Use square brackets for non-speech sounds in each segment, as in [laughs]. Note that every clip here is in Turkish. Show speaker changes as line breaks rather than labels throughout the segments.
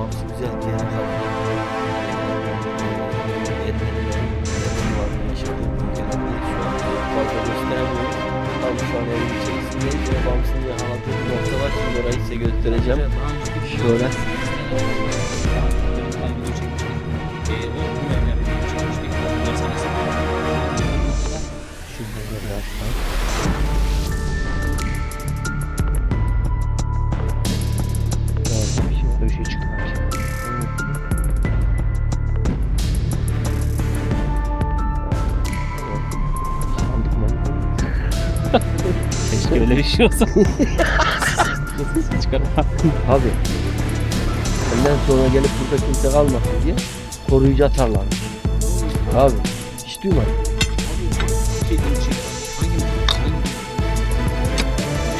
Bağımsız bir Rumların yaşadığı bölgelerde şu an evin içerisindeyiz ve Bağımsız'ın yakaladığı bir nokta var. Şimdi orayı size göstereceğim. Şöyle.
Çıkarma. [laughs]
Abi. Benden sonra gelip burada kimse kalmasın diye koruyucu atarlar. Abi. Hiç duymadım.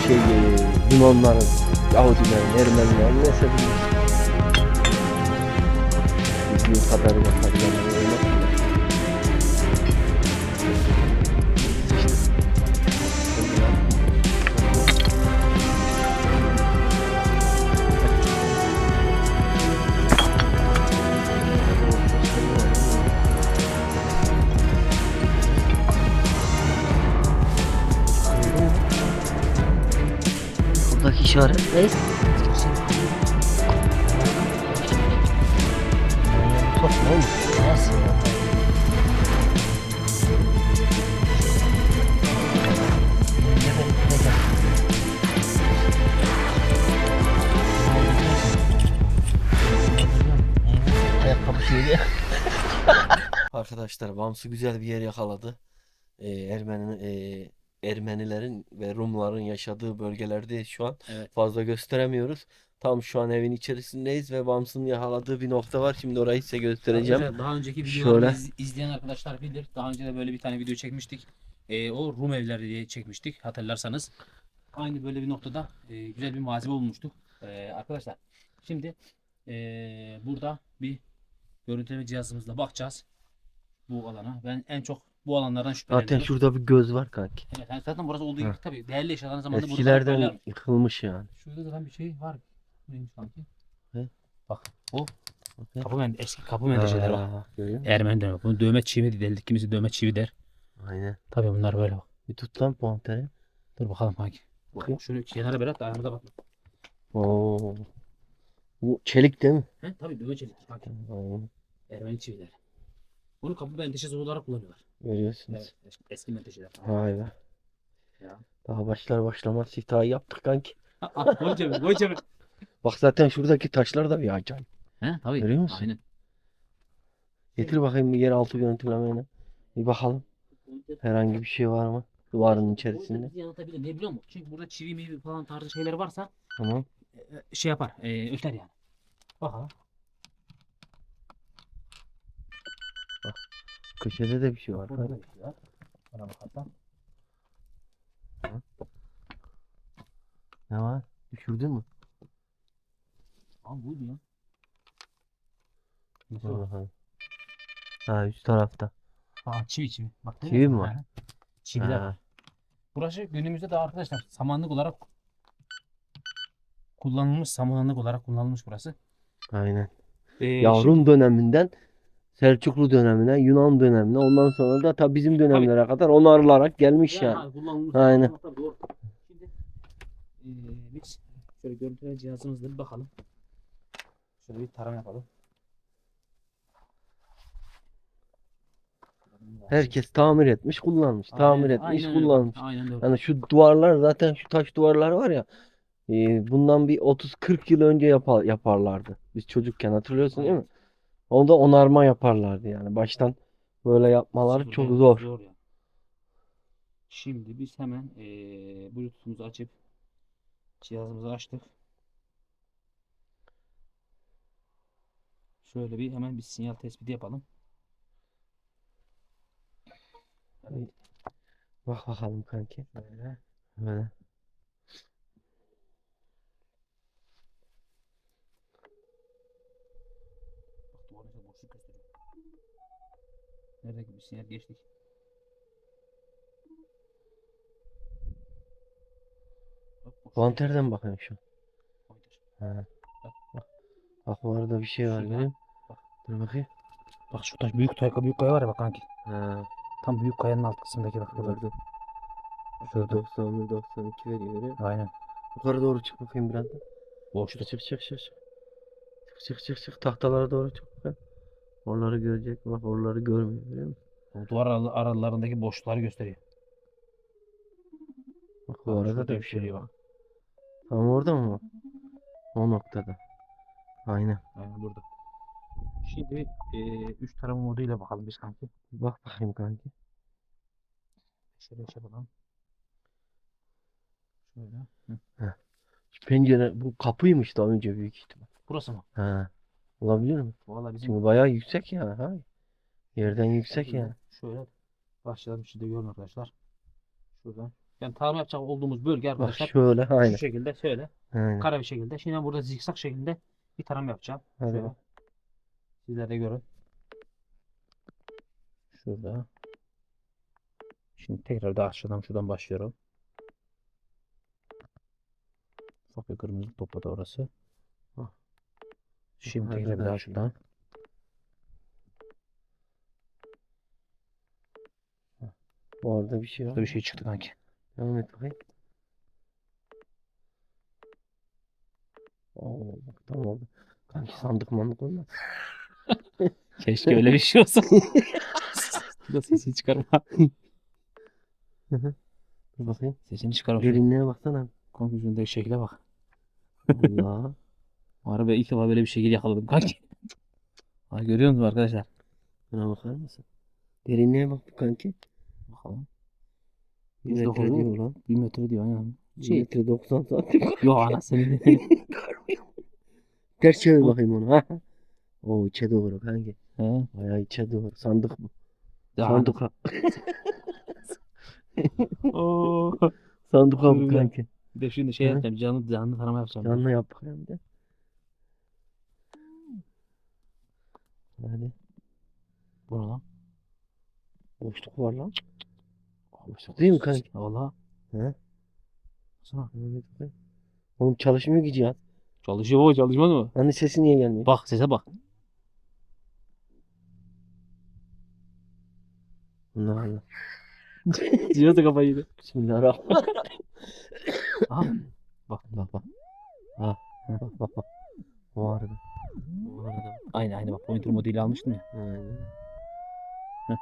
Şey, e, Yunanların, Yahudilerin, Ermenilerin neyse bilmiyorum. Bildiğim kadarıyla tabii işaret ne? Arkadaşlar Bamsı güzel bir yer yakaladı. Ee, Ermeni, e, Ermenilerin ve Rumların yaşadığı bölgelerde şu an
Evet.
fazla gösteremiyoruz. Tam şu an evin içerisindeyiz ve Bams'ın yakaladığı bir nokta var. Şimdi orayı size göstereceğim.
Arkadaşlar, Daha önceki
Şöyle.
videoları iz- izleyen arkadaşlar bilir. Daha önce de böyle bir tane video çekmiştik. Ee, o Rum evleri diye çekmiştik hatırlarsanız. Aynı böyle bir noktada e, güzel bir malzeme bulmuştuk. Ee, arkadaşlar şimdi e, burada bir görüntüleme cihazımızla bakacağız bu alana. Ben en çok bu alanlardan
Zaten
şüpheleniyorum.
şurada bir göz var kanki.
Evet, yani zaten burası olduğu gibi
Heh.
tabii değerli eşyaların zamanında burada
Eskilerden yıkılmış yani.
Şurada zaten bir şey var. Neymiş sanki?
Ne?
Bak bu
Bakın.
kapı men eski kapı menteşeleri bak.
Aa, görüyor musun?
Ermeni dövme. Bunu dövme çivi derler. Kimisi dövme çivi der.
Aynen.
Tabii bunlar böyle bak.
Bir tut lan puanteri.
Dur bakalım hangi.
Bakayım.
Şunu kenara bırak da ayağımıza bak.
Oo. Bu çelik değil mi?
He tabii dövme çelik. Bak.
Aynen.
Ermeni çiviler. Bunu kapı menteşesi olarak kullanıyorlar.
Görüyorsunuz.
Evet. eski- menteşeler.
Vay be.
Ya.
Daha başlar başlamaz siftahı yaptık kanki.
Koy cebine, koy cebine.
Bak zaten şuradaki taşlar da bir acayip.
He tabii.
Görüyor musun?
Aynen.
Getir bakayım bir yer altı görüntülemeyle. Bir bakalım. Herhangi bir şey var mı? Duvarın içerisinde.
Bizi yanıltabilir. Ne biliyor musun? Çünkü burada çivi mivi falan tarzı şeyler varsa
Tamam.
e, şey yapar. E, öter yani. Bakalım.
Köşede de bir şey var.
Burada da bir şey var. Bana bakarsan.
Ne var? Düşürdün mü?
Abi buydu ya. Nasıl
bakalım. Ha üst tarafta.
Aa çivi çivi. Bak,
Çivi mi
Ha,
var?
Çiviler
Ha.
var. Burası günümüzde de arkadaşlar samanlık olarak kullanılmış samanlık olarak kullanılmış burası.
Aynen.
Ee,
Yavrum döneminden Selçuklu dönemine, Yunan dönemine, ondan sonra da ta bizim dönemlere kadar onarılarak gelmiş yani.
kullanılmış.
Aynen.
Doğru. Şimdi biz şöyle görüntüleme cihazımızla bir bakalım. Şöyle bir tarama yapalım.
Herkes tamir etmiş, kullanmış. Tamir
Aynen-
etmiş,
aynen öyle.
kullanmış.
Aynen öyle.
Yani şu duvarlar zaten şu taş duvarlar var ya e, bundan bir 30-40 yıl önce yapar, yaparlardı. Biz çocukken hatırlıyorsun değil mi? Onda onarma yaparlardı yani. Baştan böyle yapmaları
Sıfır,
çok
evet,
zor.
ya. Şimdi biz hemen eee Bluetooth'umuzu açıp cihazımızı açtık. Şöyle bir hemen bir sinyal tespiti yapalım. Evet,
Bak bakalım kanki.
böyle.
Böyle.
Bak duvarın içinde boşluk gösteriyor. Nerede gibi sinyal geçtik.
Vanterden bakıyorum şu an. Ha.
Bak.
Bak Bak bu arada bir şey var
Şurada.
musun? Dur bakayım.
Bak şu taş büyük kaya, büyük kaya var ya bak kanki.
Ha,
Tam büyük kayanın alt kısmındaki bak burada.
gördüm.
Şurada.
91 92 veriyor musun?
Aynen.
Yukarı doğru çık bakayım biraz da.
Boşluk.
Çık çık çık çık. Çık çık çık çık tahtalara doğru çık bakayım. Oraları görecek bak oraları görmüyor görüyor musun?
Duvar aralarındaki boşlukları gösteriyor.
Bak bu arada da bir şey var. Tam orada mı? O noktada. Aynen.
Aynen burada. Şimdi eee üç tarama moduyla bakalım biz kanki.
Bak bakayım kanki.
Şöyle şey yapalım. Şöyle. Hı.
Şu pencere bu kapıymış daha önce büyük ihtimal.
Burası mı?
Ha. Olabilir mi?
Valla bizim
Çünkü bayağı yüksek ya. Ha. Yerden yüksek ya.
Şöyle başlayalım şimdi görün arkadaşlar. Şuradan. Yani tarım yapacak olduğumuz bölge
Bak
arkadaşlar
şöyle aynen.
şu şekilde şöyle
Aynen.
kare bir şekilde. Şimdi ben burada zikzak şekilde bir tarım yapacağım.
Hadi
Şöyle.
bak.
Sizler de görün. Şurada. Şimdi tekrar da aşağıdan şuradan başlıyorum. Ufak bir kırmızı topladı orası. Şimdi
Hadi
tekrar bir
daha
daha şuradan.
Bu arada bir şey var.
Burada bir şey çıktı kanki.
Devam et bakayım. Oo, bak tam oldu. Kanki sandık mandık olmaz. [laughs]
Keşke öyle bir şey olsa. [laughs] Burada sesini çıkarma.
Dur bakayım.
Sesini çıkarma.
Derinliğe baksana.
Konfüzyondaki şekle bak.
Allah.
Bu arada ilk defa böyle bir şekil yakaladım kanki. Ha, [laughs] görüyor musunuz arkadaşlar?
Buna bakar mısın? Derinliğe bak kanki.
Bakalım.
Bir metre
dokuz
diyor lan.
1 metre diyor aynen.
Bir
Şey,
metre 90 santim. [laughs]
yok anasını. [laughs]
Ters çevir bakayım onu. Ha. Oo içe doğru kanki.
He.
Bayağı içe doğru. Sandık bu.
Daha
Sanduka.
Oo.
Sanduka bu kanki.
Bir de şimdi şey yapacağım. Canlı canlı tarama yapacağım.
Canlı yap bakayım bir de. Hadi.
Bu ne lan?
Boşluk var lan. Boşluk değil mi kanki?
Valla.
He? Bakayım. Oğlum çalışmıyor ki cihaz.
Çalışıyor baba çalışmaz mı?
Hani sesi niye gelmiyor?
Bak sese bak.
Allah Allah. [laughs]
Cihaz da kafayı yedi.
Bismillahirrahmanirrahim.
Aha.
Bak bak bak. Ha. Bak bak bak. O arada.
Aynı aynı bak pointer moduyla almıştım ya.
Aynen.
Heh.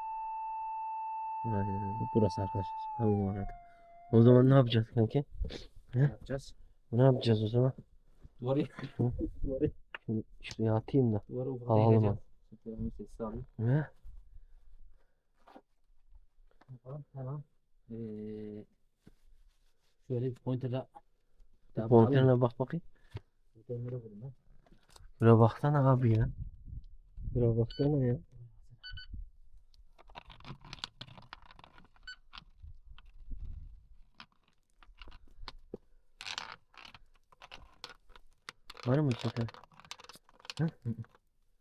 Aynen.
Burası arkadaşlar.
Tamam arada. O zaman ne yapacağız kanki?
Ne yapacağız?
Ne yapacağız o zaman?
Duvarı. Duvarı.
Şunu şuraya atayım da.
Duvarı ufak
Alalım.
Telefonun sesi alayım.
Ne?
Tamam tamam. Ee, şöyle bir pointerla.
Konterine bak bakayım.
Pointerlere vurayım ben.
Şuraya baksana abi ya. Şuraya baksana ya. Var mı şeker?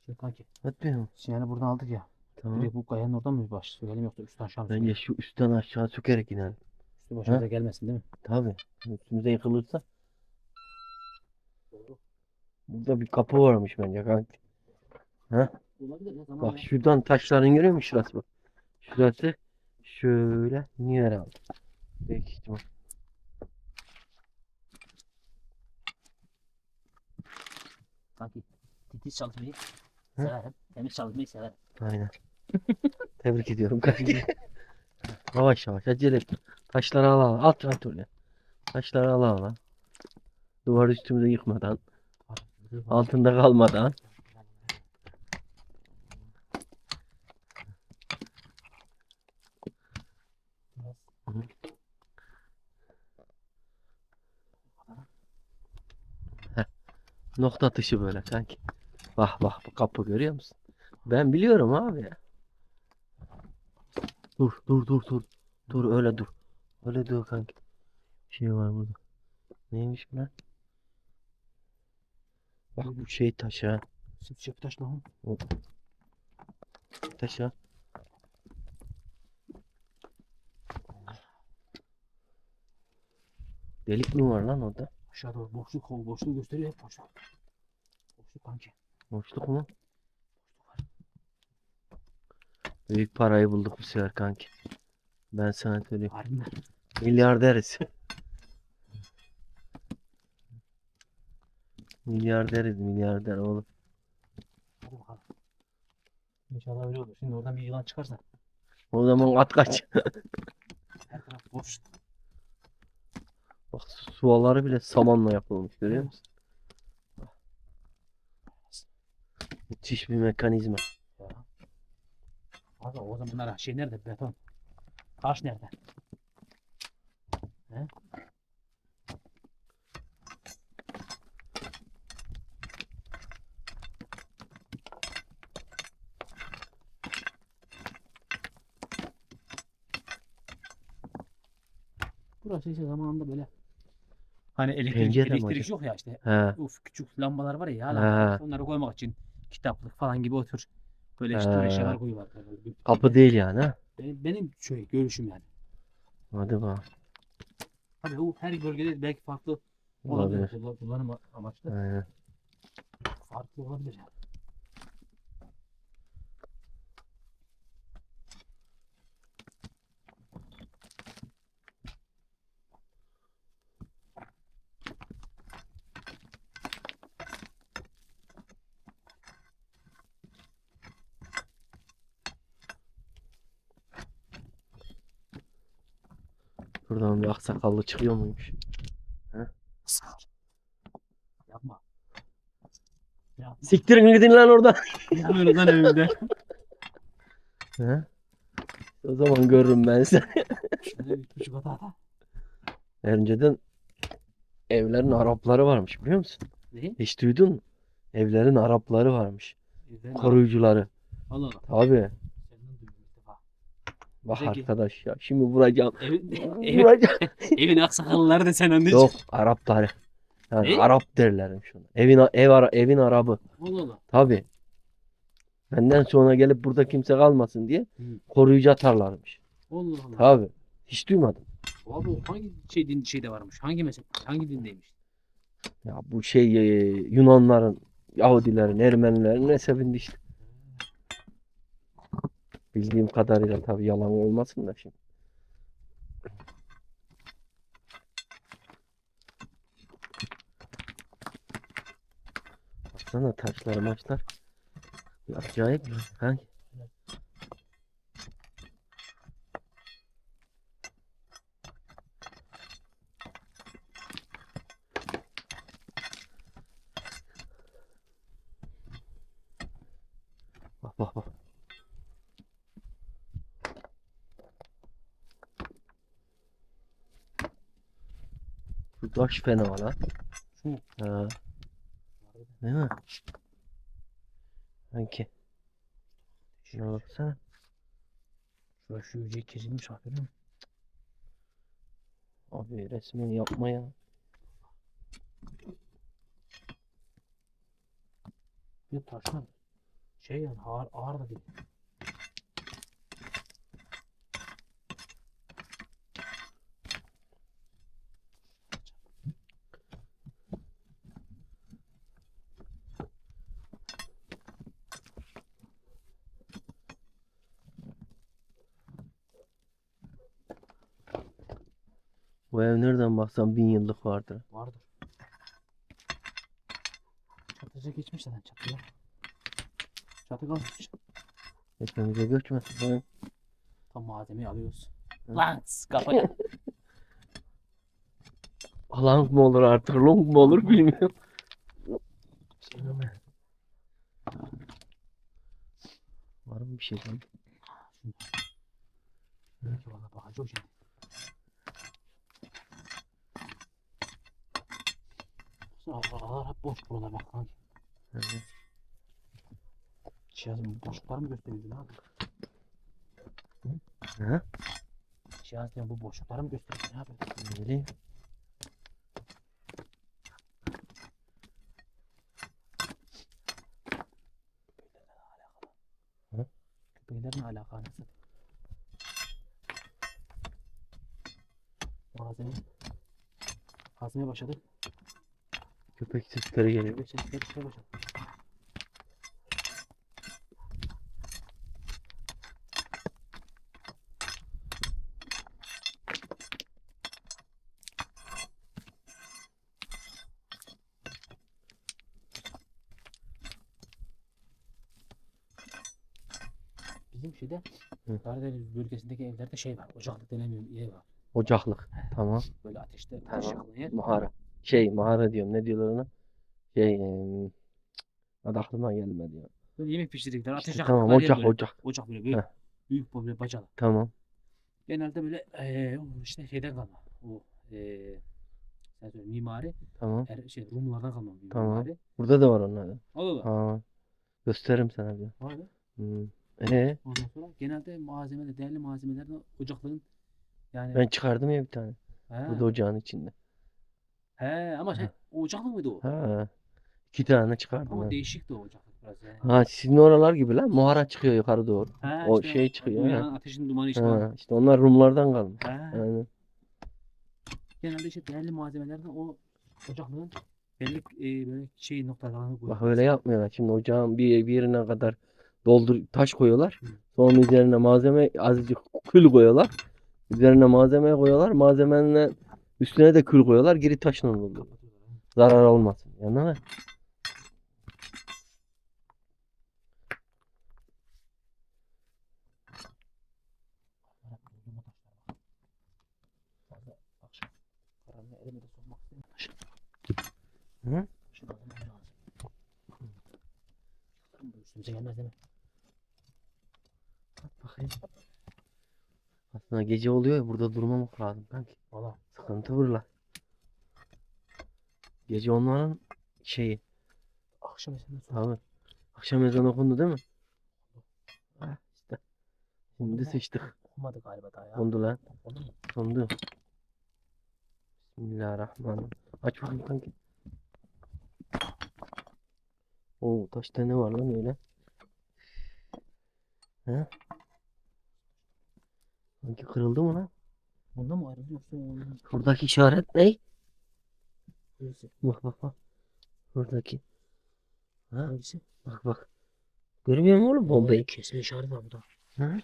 Şey kanki.
Atmıyor?
Sinyali buradan aldık ya.
Tamam.
Direkt bu kayanın oradan mı baş söyleyelim yoksa üstten aşağı mı
Bence şu üstten aşağı sökerek inelim.
Üstü başımıza gelmesin değil mi?
Tabi. Üstümüze yıkılırsa. Burada bir kapı varmış bence
ne zaman
Bak şuradan taşların görüyor musun şurası bak. Şurası şöyle iniyor herhalde. Büyük ihtimal.
Kanki titiz çalışmayı severim. Temiz çalışmayı severim.
Aynen. [laughs] Tebrik ediyorum kanki. yavaş yavaş acele etme. Taşları al al. Alt alt oraya. Taşları al al. al. Duvar üstümüze yıkmadan. Altında kalmadan. Nokta atışı böyle kanki. Bak bak bu kapı görüyor musun? Ben biliyorum abi ya. Dur dur dur dur. Dur öyle dur. Öyle dur kanki. Şey var burada. Neymiş lan? Bak bu şey taş ha.
Sıfır taş lan.
Taş ha. Delik mi var lan orada?
Aşağı doğru boşluk kol boşluğu gösteriyor hep boşluk. Boşluk Boşluk kanki.
Boşluk mu? Büyük parayı bulduk bu sefer kanki. Ben sana söyleyeyim.
Harbi mi?
Milyarderiz. Milyarderiz milyarder oğlum.
Hadi bakalım. İnşallah öyle olur. Şimdi oradan bir yılan çıkarsa
O zaman at kaç.
her taraf boş.
Bak su- suaları bile samanla yapılmış görüyor musun? Müthiş bir mekanizma.
Ya. Abi o zamanlar şey nerede? Beton. Taş nerede? He? İşte zamanında böyle hani elektrik,
Pencere mi
elektrik yok ya işte
He.
Uf küçük lambalar var ya
He.
lambalar. Onları koymak için kitaplık falan gibi otur. Böyle işte
He.
öyle şeyler koyuyorlar. Böyle bir-
Kapı değil yani ha.
Benim, benim şey görüşüm yani.
Hadi bak.
Tabii o her bölgede belki farklı olabilir.
Olabilir.
Kullan- Kullanım amaçlı
Aynen.
farklı olabilir yani.
Buradan bir aksakallı çıkıyor muymuş?
Yapma. Yapma.
Siktirin gidin lan oradan.
Yapmıyoruz lan evimde. [laughs]
He? O zaman görürüm ben seni.
Şöyle bir küçük hata da.
Önceden evlerin Arapları varmış biliyor musun?
Ne?
Hiç duydun mu? Evlerin Arapları varmış. Koruyucuları.
Allah Allah.
Tabi.
Senden duydum ilk defa.
Bak
Peki.
arkadaş ya. Şimdi vuracağım. [laughs] [laughs]
Evin, evin,
Vuracağım.
evin aksakallıları da sen anneciğim.
Yok Arapları. Yani
Ne?
Arap derler şuna. Evin ev ara, evin Arabı.
Allah Allah.
Tabi. Benden sonra gelip burada kimse kalmasın diye
Hı.
koruyucu atarlarmış.
Allah Allah.
Tabi. Hiç duymadım.
Abi o hangi şey din şeyde varmış? Hangi mezhep? Hangi dindeymiş?
Ya bu şey e, Yunanların, Yahudilerin, Ermenilerin mezhebinde işte. Bildiğim kadarıyla tabi yalan olmasın da şimdi. Baksana taşlar maçlar. Acayip. Hangi? Bak bak bak. Taş fena lan. Ha. Değil mi? Sanki. Şuna baksana.
Şurada şu yüceği kesilmiş abi?
Abi resmen yapma ya.
Bir taşlar. Şey yani ağır, ağır da değil.
Bu ev nereden baksan bin yıllık vardır.
Vardır. Çatıca geçmiş zaten çatıya. Çatı kalmış.
Hepimize göçmesin. Lan.
Tam malzemeyi alıyoruz. Lan kafaya. [laughs]
Long mu olur artık long mu olur bilmiyorum. Var mı bir şey lan?
Belki valla bakacağız şimdi. Aralar hep boş buralar bak kanki.
Hı hı.
Cihazın boşlukları mı gösteriyorsun abi?
Ha?
Cihaz diyorum bu boşlukları mı gösteriyorsun abi?
Ne bileyim.
Köpeklerin alakası. Malzeme. Kazmaya başladık.
Köpek sesleri geliyor.
Sesleri çalacağım. Bizim şeyde
Hı.
Karadeniz bölgesindeki evlerde şey var. Ocaklık denen bir ev var.
Ocaklık. Tamam.
Böyle ateşte
tamam.
aşağılayan.
Muhara. Şey mahara diyorum. Ne diyorlar ona? Şey em, adı aklıma gelmedi ya.
Böyle yemek pişirdikleri ateş
İşte
yaktıkları
tamam
yer
ocak
böyle.
ocak.
Ocak böyle büyük.
Heh.
Büyük böyle bacalı.
Tamam.
Genelde böyle eee o işte şeyden kalma. O eee sen söyle mimari
Tamam.
er, şey Rumlardan kalma bir
Tamam.
mimari.
Burada da var onlardan.
O da da.
Ha. Gösteririm sana bir.
Var mı?
Hmm. Ee,
Ondan sonra genelde malzemeler, değerli malzemeler de ocaklığın yani
ben çıkardım ya bir tane.
he,
Burada ocağın içinde.
He ama şey, ocaklık mıydı o?
Ha. İki tane çıkardım.
Ama
ha.
değişikti o ocaklık biraz yani.
Ha sizin oralar gibi lan. Muhara çıkıyor yukarı doğru.
He,
o
işte
şey çıkıyor,
yanan ateşin dumanı işte.
Ha, işte onlar Rumlardan kalmış.
He.
Aynen.
Genelde işte değerli malzemelerden o ocaklığın belli e, böyle şey noktalarını koyuyor.
Bak öyle yapmıyorlar. Şimdi ocağın bir, bir yerine kadar doldur taş koyuyorlar.
Hı.
Sonra üzerine malzeme azıcık kül koyuyorlar. Üzerine malzeme koyuyorlar. Malzemenin üstüne de kül koyuyorlar. Geri taşla
he.
Zarar olmasın.
İstemiyorum. Taşı.
Hı? Bak bakayım. Aslında gece oluyor ya burada durmamak lazım kanki.
Valla.
Sıkıntı burada. Gece onların şeyi.
Akşam sonra.
Tabii. Akşam ezan okundu değil mi? Ha işte. Şimdi sıçtık.
Okumadı galiba daha ya.
Kondu lan.
Oldu mu?
Kondu. Bismillahirrahmanirrahim. Aç bakayım kanki. Oo taşta ne var lan öyle? He? Sanki kırıldı mı lan?
Bunda mı ayrıldı yoksa
Buradaki işaret ne?
Hangisi?
Bak bak bak. Buradaki. Ha?
Hangisi?
Bak bak. Görmüyor musun oğlum bombayı?
Kesme işareti var burada.
Hı?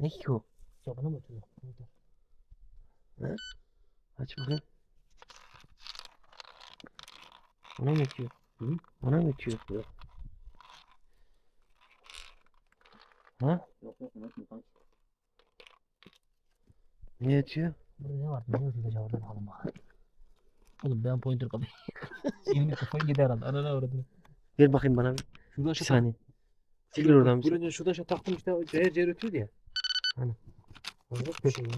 Ne ki o?
Cabana mı ötüyor? Burada.
Aç bakayım. Ona mı ötüyor? Hı? Ona mı ötüyor? Ha?
Yok yok unutma kanka.
Ne ötüyor?
Burada ne var? Ne ötüyor acaba orada bakalım bakalım. Oğlum ben pointer kapıyı. [laughs] Yeni kafayı yedi herhalde. Anana uğradı.
Ver bakayım bana bir,
Şuradan
bir saniye. Çekil oradan bir
Bir önce şuradan taktım işte o cayır cayır ötüyordu ya.
Hani?
Manyak bir şey ya.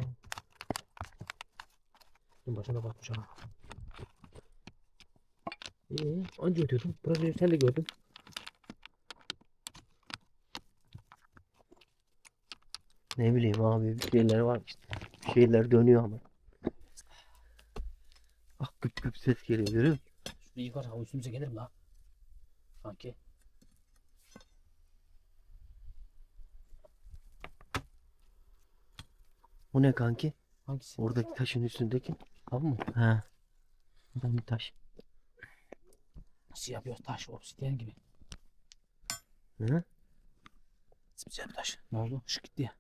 Dur başına bakmış ha. Ee, anca ötüyordum. Biraz önce sen de gördün.
Ne bileyim abi bir şeyler var işte. Şeyler dönüyor ama. Bak güp güp ses geliyor görüyor musun?
Şunu yıkarsak o üstümüze gelir mi la? Sanki.
O ne kanki?
Hangisi?
Oradaki taşın üstündeki.
Abi mı?
Ha. Buradan bir taş.
Siyah bir taş, obsidyen gibi.
Hı?
Siyah bir taş. Ne oldu? Şu gitti ya.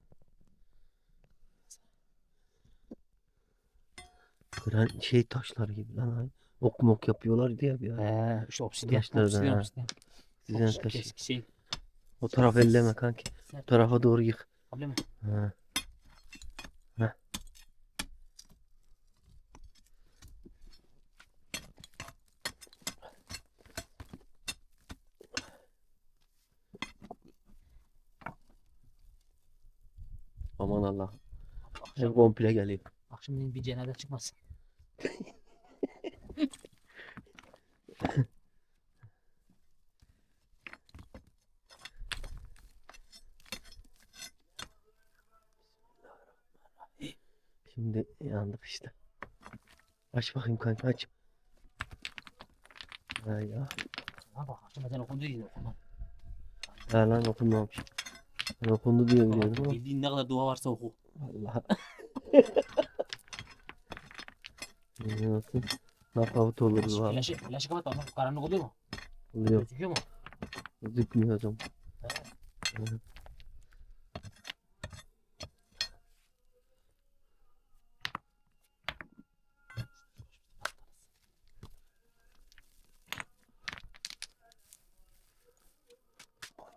Gran şey taşlar gibi lan abi. Ok mok yapıyorlar diye bir ara.
He, işte obsidyen.
Taşlardan,
obsidyen,
ha.
obsidyen.
Sizden
Obsidyen,
taşı.
Eski şey.
O taraf elleme kanki.
Sert.
Bu tarafa doğru yık.
Abla mı?
Ha. Aman Allah.
Akşam,
komple geliyor.
Akşam bir cenaze çıkmasın.
Şimdi yandık işte. Aç bakayım kanka aç. Ha ya.
Ha bak ezan okundu yine okunmam.
Ha lan okunmamış. Ben okundu diye biliyordum ama.
Bildiğin ne kadar dua varsa oku.
Allah. [laughs] Ne olsun? Knockout oluruz valla.
Flaşı, flaşı kapat bak karanlık oluyor mu?
Oluyor.
Gözüküyor mu?
Gözükmüyor hocam.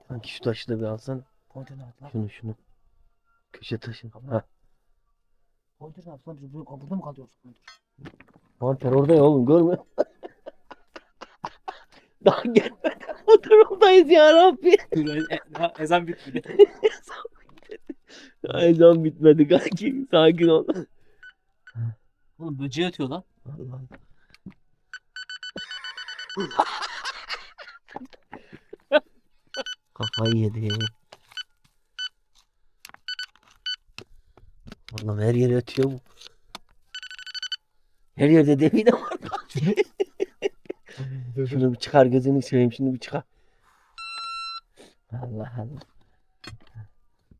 Kanki şu taşı da bir
ne yaptı lan?
Şunu şunu. Köşe taşı. Ha.
Ne yaptı lan? Biz burada, burada mı kalıyoruz? Pointer?
Mantar orada ya oğlum görmüyor musun? [laughs] Daha gelmedi. O durumdayız ya Rabbi.
Ezan bitmedi. [laughs]
Ezan bitmedi kanki. Sakin ol.
Oğlum böceği ötüyor lan.
Allah [laughs] Kafayı yedi. Oğlum her yere ötüyor bu. Her yerde define var. [laughs] Şunu bir çıkar gözünü seveyim şunu bir çıkar. Allah Allah.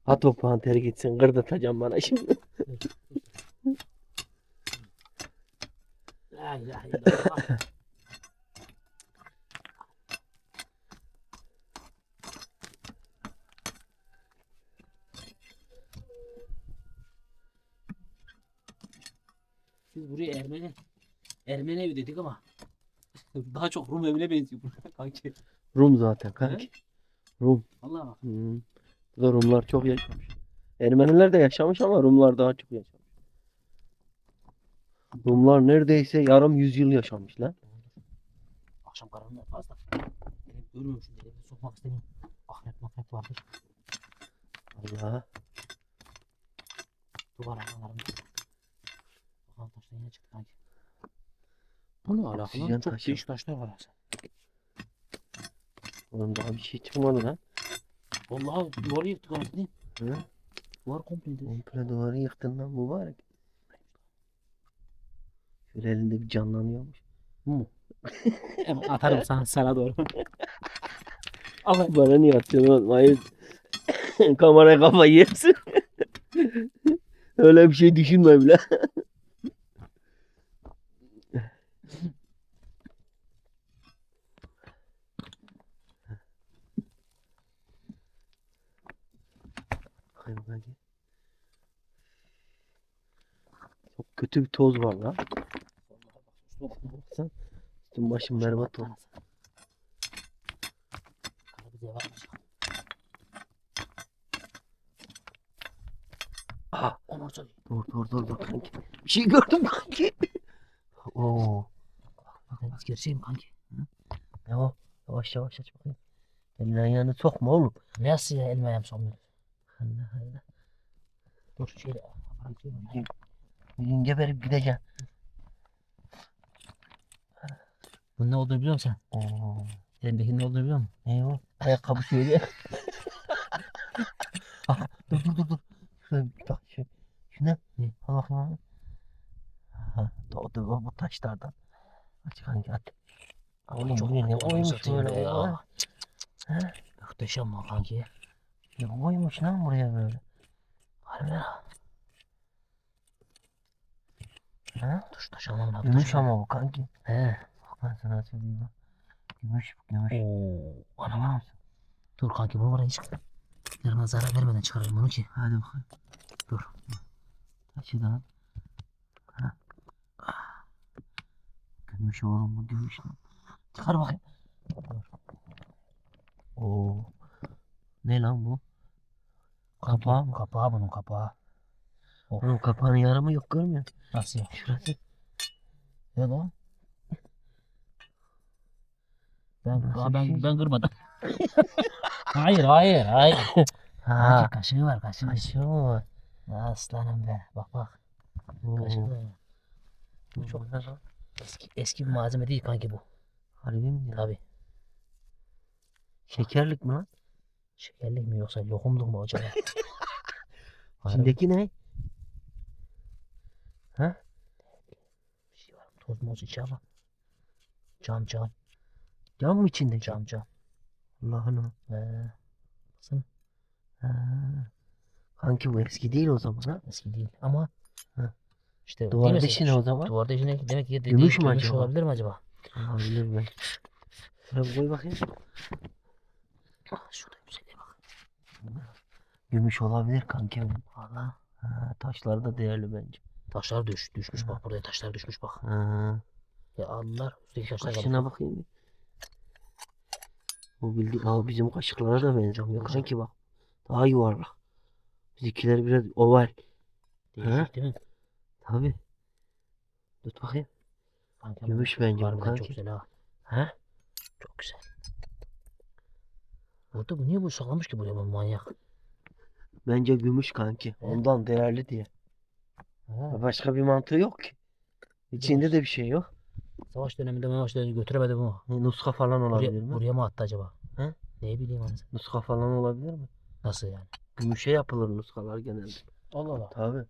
At o panteri gitsin kırdatacağım bana şimdi.
La ilahe illallah. [laughs] buraya Ermeni Ermeni evi dedik ama [laughs] daha çok Rum evine benziyor buraya [laughs] kanki.
Rum zaten kanki. Rum.
Vallahi bak.
Hmm. Burada Rumlar çok yaşamış. Ermeniler de yaşamış ama Rumlar daha çok yaşamış. Rumlar neredeyse yarım yüzyıl yaşamış lan.
Akşam karanlığı fazla. Dedim görmüyorum şimdi elimi sokmak istemiyorum. Akrep makrep vardır.
Allah.
Duvar aralarında. Bakalım taştan yine çıktı kanki. Bu ne alakalı?
Oksijen
Çok
taşı.
değişik taşlar var aslında.
Oğlum daha bir şey çıkmadı lan.
Vallahi duvarı yıktık anasını değil.
Hı?
Duvar komple dedi.
Komple duvarı yıktın lan mübarek. Şöyle elinde bir canlanıyormuş.
Bu mu? [laughs] Hemen atarım sana, sana doğru. Allah.
Bana niye atıyorsun oğlum? Hayır. [laughs] Kameraya kafayı yersin. [laughs] Öyle bir şey düşünme bile. Hadi. Çok kötü bir toz var lan. Baksan. Üstüm başım berbat oldu. Aha. Dur dur dur dur kanki. Bir şey gördüm kanki. Oo.
Bakın gerçeğim kanki.
Ne o? Yavaş yavaş aç bakayım. Elini ayağını sokma oğlum.
Nasıl ya elime ayağım sonmuyor. Dur şöyle. şöyle.
Bugün geberip gideceğim.
Bunun ne olduğunu biliyor musun
Oo.
sen? Elimdeki ne olduğunu biliyor musun?
Ne o? Ayakkabı söyle. [laughs] Aha, dur dur dur dur. Şöyle bir bak şu. Şuna.
Ne?
Al bakayım abi. Aha, doğdu bu, bu taşlardan. Aç kanki at. Oğlum bu ne oymuş böyle ya. Ha?
Muhteşem lan kanki.
Ne oymuş lan buraya böyle.
Harbi ya.
Ha?
Dur taş almam lazım.
Gümüş ama bu kanki.
He.
Bak ben sana söyleyeyim bak. Gümüş gümüş.
Oo. Ana
Anlamıyor musun?
Dur kanki bunu oraya çık. Yarına zarar vermeden çıkarayım bunu ki.
Hadi bakalım.
Dur.
Taşı da. Ha. Gümüş oğlum bu gümüş.
Çıkar bakayım.
Oo. Ne lan bu? Kapağı mı?
Kapağı bunun kapağı.
Oğlum kapağının yarımı yok görmüyor musun?
Nasıl ya?
Şurası.
Ne lan? Ben,
Nasıl
ben,
şey?
ben kırmadım. [laughs] hayır hayır hayır.
Ha.
Kanki kaşığı var kaşığı.
Kaşı mı var?
Aslanım be. Bak bak. Kaşığı
Oo.
var.
Bu çok lan?
Eski, eski bir malzeme değil kanki bu.
Harbi mi?
Tabi.
Şekerlik mi lan?
Şekerlik mi yoksa lokumluk mu acaba? [laughs]
İçindeki ne?
bir şey var. Toz moz içi ama. Cam cam.
Cam mı içindeki?
Cam cam.
Allah'ını.
Ee, baksana
Ha. Kanki bu eski değil o zaman ha?
eski değil ama.
Hı.
İşte
Duvar
değil mi
dışı ne
sen-
o zaman?
Duvar dışı ne? Demek ki dediği
Gümüş mü
gümüş
acaba?
olabilir mi acaba?
Olabilir mi? Şuraya koy bakayım.
Ah, şurada güzelliğe bak.
Gümüş olabilir kanki.
Valla.
Ha, taşlar da değerli bence.
Taşlar düş, düşmüş bak buraya taşlar düşmüş bak.
Ha.
Ya Allah üstteki taşlar
Kaşına bakayım. bir. Bu bildi Aa, bizim kaşıklara da benzemiyor kanki bak. Daha yuvarlak. Bizimkiler biraz oval.
Değişik değil mi?
Tabi. Tut bakayım.
Kanka,
Gümüş bence bu
harbiden çok
kanki.
güzel ha.
He?
Çok güzel. Burada bu niye bu saklamış ki buraya bu manyak?
Bence gümüş kanki. Ondan değerli diye.
Ha.
Başka bir mantığı yok ki. İçinde de bir şey yok.
Savaş döneminde savaş döneminde götüremedi bu.
E, Nuska falan olabilir
Buraya,
mi?
buraya mı attı acaba?
He?
Ne bileyim anasını.
Nuska falan olabilir mi?
Nasıl yani?
Gümüşe yapılır nuskalar genelde.
Allah Allah.
Tabi.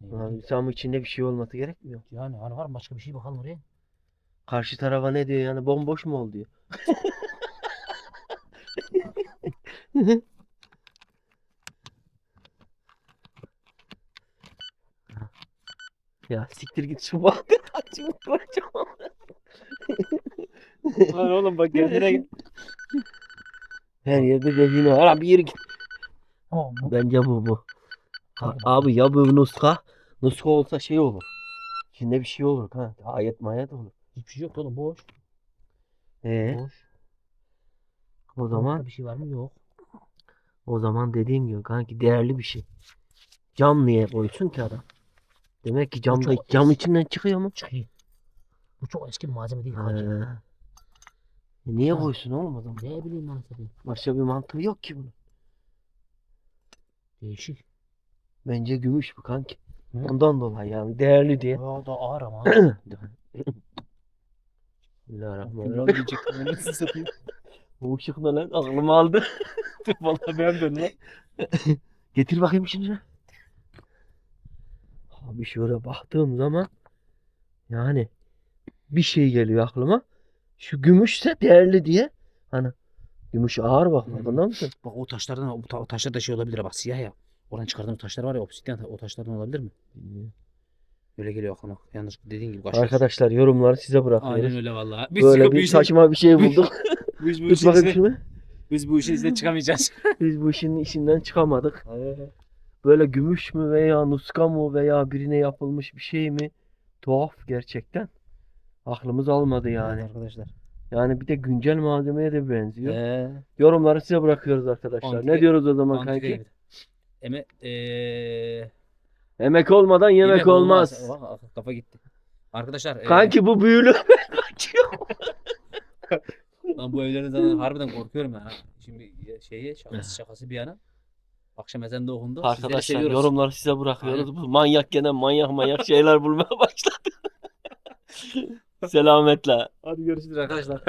Bileyim.
Abi, Ama içinde bir şey olması gerekmiyor.
Yani hani var mı başka bir şey bakalım oraya.
Karşı tarafa ne diyor yani bomboş mu ol diyor. [laughs] ya siktir git şu bağda açımı bırakacağım.
Lan oğlum bak kendine gel.
Her yerde define var. Abi yürü git.
Tamam.
Bence bu bu. Ha, abi ya bu nuska. Nuska olsa şey olur. İçinde bir şey olur. Ha, ayet mayet olur.
Hiçbir şey yok oğlum boş.
Ee,
Boş.
o zaman
bir şey var mı? Yok.
O zaman dediğim gibi kanki değerli bir şey. Cam niye koysun ki adam? Demek ki camda
çok
cam
eski.
içinden çıkıyor mu?
Çıkıyor. Bu çok eski bir malzeme değil kanki.
E niye
Ha.
koysun oğlum o zaman?
Ne bileyim ben tabii.
Başka bir mantığı yok ki bunun.
Değişik.
Bence gümüş bu kanki.
Hı.
Ondan dolayı yani değerli diye.
Ya da ağır ama. [clears throat]
Bismillahirrahmanirrahim. [laughs] Bu ışık ne lan? Aklımı aldı. [laughs]
Vallahi beğenmedim lan. [laughs]
Getir bakayım şimdi. Abi şöyle baktığım zaman yani bir şey geliyor aklıma. Şu gümüşse değerli diye. Hani gümüş ağır bak
Hı.
farkında mısın?
Bak o taşlardan o, ta- o taşlar da şey olabilir bak siyah ya. Oradan çıkardığın o taşlar var ya obsidyen o taşlardan olabilir mi? Öyle geliyor aklıma. Yanlış dediğin gibi kaçıyor.
Arkadaşlar yorumları size bırakıyoruz.
Aynen öyle vallahi. Biz,
Böyle bir saçma bir şey bulduk. [laughs]
biz bu işin içine- biz bu işin içinden çıkamayacağız. [laughs]
Biz bu işin işinden çıkamadık. Böyle gümüş mü veya nuska mı veya birine yapılmış bir şey mi? Tuhaf gerçekten. Aklımız almadı yani.
arkadaşlar.
Yani bir de güncel malzemeye de benziyor.
Ee,
Yorumları size bırakıyoruz arkadaşlar.
Antika-
ne diyoruz o zaman kanki?
Eme, eee
Emek olmadan yemek, olmaz.
Bak, kafa gitti. Arkadaşlar. eee,
Kanki bu büyülü [laughs] kaçıyor.
Ben bu evlerin zaten harbiden korkuyorum ya. Şimdi şeyi şakası şakası bir yana. Akşam ezanı da okundu. Sizleri
Arkadaşlar
seviyoruz.
yorumları size bırakıyoruz. Bu manyak gene manyak manyak şeyler bulmaya [laughs] başladı. [laughs] Selametle.
Hadi görüşürüz arkadaşlar.